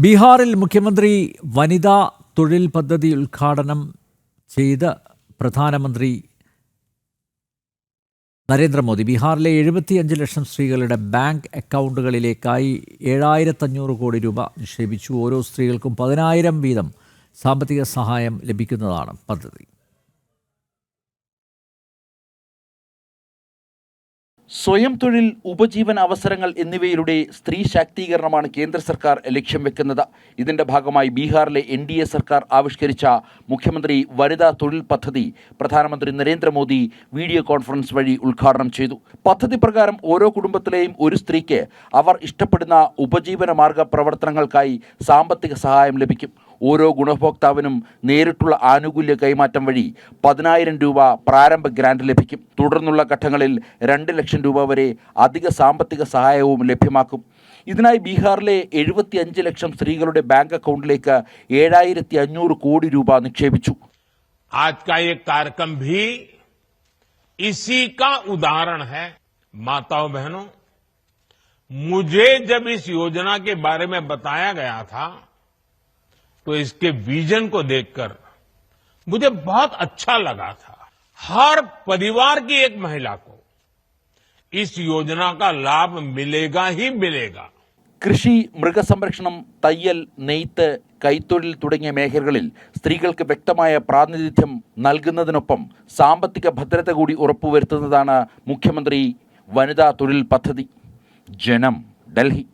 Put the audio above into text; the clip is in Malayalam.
ബീഹാറിൽ മുഖ്യമന്ത്രി വനിതാ തൊഴിൽ പദ്ധതി ഉദ്ഘാടനം ചെയ്ത് പ്രധാനമന്ത്രി നരേന്ദ്രമോദി. ബീഹാറിലെ എഴുപത്തിയഞ്ച് ലക്ഷം സ്ത്രീകളുടെ ബാങ്ക് അക്കൗണ്ടുകളിലേക്കായി ഏഴായിരത്തഞ്ഞൂറ് കോടി രൂപ നിക്ഷേപിച്ചു. ഓരോ സ്ത്രീകൾക്കും പതിനായിരം വീതം സാമ്പത്തിക സഹായം ലഭിക്കുന്നതാണ് പദ്ധതി. സ്വയം തൊഴിൽ ഉപജീവന അവസരങ്ങൾ എന്നിവയിലൂടെ സ്ത്രീ ശാക്തീകരണമാണ് കേന്ദ്ര സർക്കാർ ലക്ഷ്യം വെക്കുന്നത്. ഇതിന്റെ ഭാഗമായി ബീഹാറിലെ എൻ ഡി എ സർക്കാർ ആവിഷ്കരിച്ച മുഖ്യമന്ത്രി വനിതാ തൊഴിൽ പദ്ധതി പ്രധാനമന്ത്രി നരേന്ദ്രമോദി വീഡിയോ കോൺഫറൻസ് വഴി ഉദ്ഘാടനം ചെയ്തു. പദ്ധതി പ്രകാരം ഓരോ കുടുംബത്തിലെയും ഒരു സ്ത്രീക്ക് അവർ ഇഷ്ടപ്പെടുന്ന ഉപജീവന മാർഗ പ്രവർത്തനങ്ങൾക്കായി സാമ്പത്തിക സഹായം ലഭിക്കും. ഓരോ ഗുണഭോക്താവിനും നേരിട്ടുള്ള ആനുകൂല്യ കൈമാറ്റം വഴി പതിനായിരം രൂപ പ്രാരംഭ ഗ്രാന്റ് ലഭിക്കും തുടർന്നുള്ള ഘട്ടങ്ങളിൽ രണ്ട് ലക്ഷം രൂപ വരെ അധിക സാമ്പത്തിക സഹായവും ലഭ്യമാക്കും ഇതിനായി ബീഹാറിലെ എഴുപത്തിയഞ്ച് ലക്ഷം സ്ത്രീകളുടെ ബാങ്ക് അക്കൗണ്ടിലേക്ക് ഏഴായിരത്തി അഞ്ഞൂറ് കോടി രൂപ നിക്ഷേപിച്ചു आज का ये कार्यक्रम भी इसी का उदाहरण है माताओं बहनों मुझे जब इस योजना के बारे में बताया गया था तो इसके विजन को देखकर मुझे बहुत अच्छा लगा था हर परिवार की एक महिला को इस योजना का लाभ मिलेगा ही मिलेगा കൃഷി മൃഗസംരക്ഷണം തയ്യൽ നെയ്ത്ത് കൈത്തൊഴിൽ തുടങ്ങിയ മേഖലകളിൽ സ്ത്രീകൾക്ക് വ്യക്തമായ പ്രാതിനിധ്യം നൽകുന്നതിനൊപ്പം സാമ്പത്തിക ഭദ്രത കൂടി ഉറപ്പുവരുത്തുന്നതാണ് മുഖ്യമന്ത്രി വനിതാ തൊഴിൽ പദ്ധതി ജനം ഡൽഹി